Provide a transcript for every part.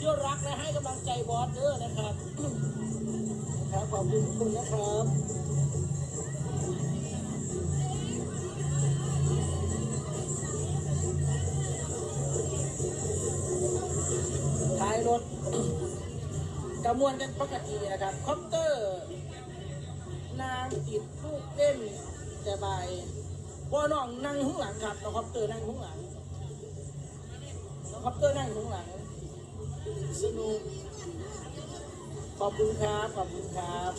ที่รักและให้กำลังใจบอสเด้อนะครับครับขอบคุณทุกคนนะครับท้ายรถกระมวลกันปกตินะครับคอปเตอร์ นางติดลูกเต้นแต่บายว่าน้องนั่งข้างหลังครับน้องคอปเตอร์นั่งข้างหลังน้องคอปเตอร์นั่งข้างหลังุกขอบคุณครับ ขอบคุณครับ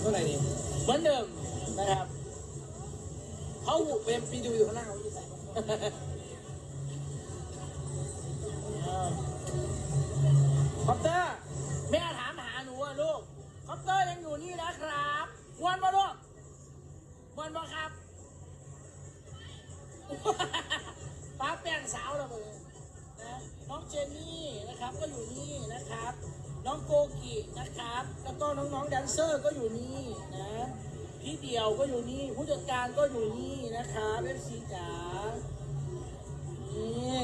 เท่าไหร่นี่เหมือนเดิมนะครับเขาหูเป็นปีดูอยู่ข้างหน้าเขาอยู่ใส่คอปเตอร์แม่ถามหาหนูอะลูกคอปเตอร์ยังอยู่นี่นะครับวนมาลูกวนมาครับ น้องเจนนี่นะครับก็อยู่นี่นะครับ น้องโกกินะครับ แล้วก็น้องๆแดนเซอร์ก็อยู่นี่นะพี่เดียวก็อยู่นี่ ผู้จัดการก็อยู่นี่นะครับเอฟซีจ๋านี่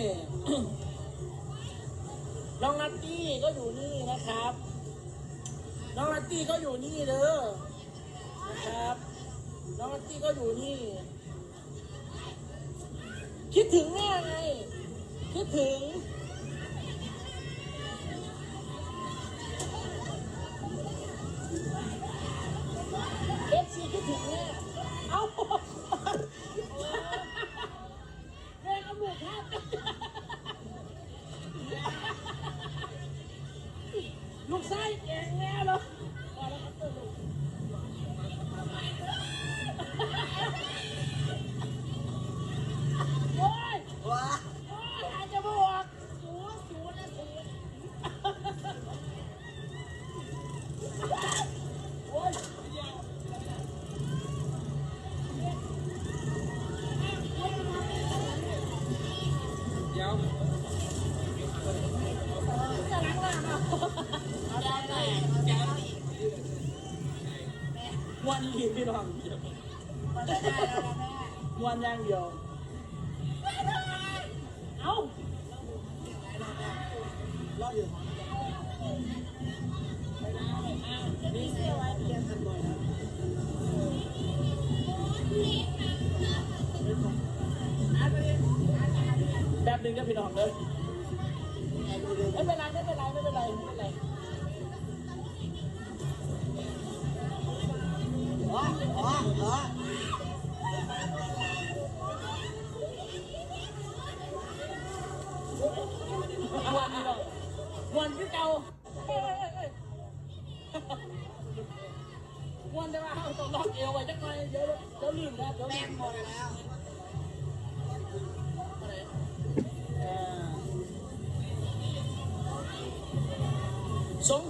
น้องนัตตี้ก็อยู่นี่นะครับ น้องนัตตี้ก็อยู่นี่เด้อนะครับน้องนัตตี้ก็อยู่นี่ คิดถึงแม่ไง คิดถึง ม่เอ เดี๋ยวจะล้างหน้ามาเอาได้ไหมแกมวนลีพี่น้องมวนอย่างเดียวเอ้ารออยู่นี่เสียไว้เพี แบบหนึ่งก็พี่น้องเลยไม่เป็นไรไม่เป็นไรไม่เป็นไรไม่เป็นไรว้าว้าว้าวันพี่น้องวันพี่เก่าเฮ้ยเฮ้ยเฮ้ยวันจะมาเอาต้องล็อกเอวไว้จักหน่อยเดี๋ยวเดี๋ยวลืมครับเดี๋ยวแป้ลืงมหมดแล้ว สง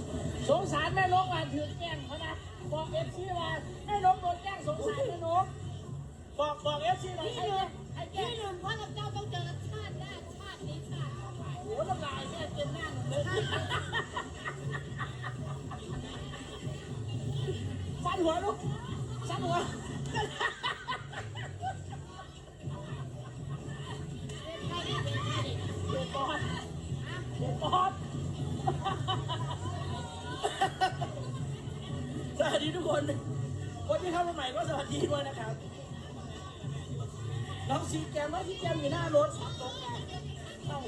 สงสารแม่นกว่าถือแกล้งเขานะบอกเอฟซีว่าแม่นกโดนแกล้งสงสารแม่นกบอกบอกเอฟซีหน่อยให้แกล้งให้แกล้ที่งหนึ่งเพราะกับเจ้าต้องเจอชาติหน้าชาตินี้ชาติต่อไปโอ้น้ำลายแม่เต็มหน้าหนูเลยสั้นหัวลูกสั้นหัว คนคนที่เข้ามาใหม่ก็สวัสดีด้วยนะครับน้องซีแกมว่าที่แกมอยู่หน้ารถต้อง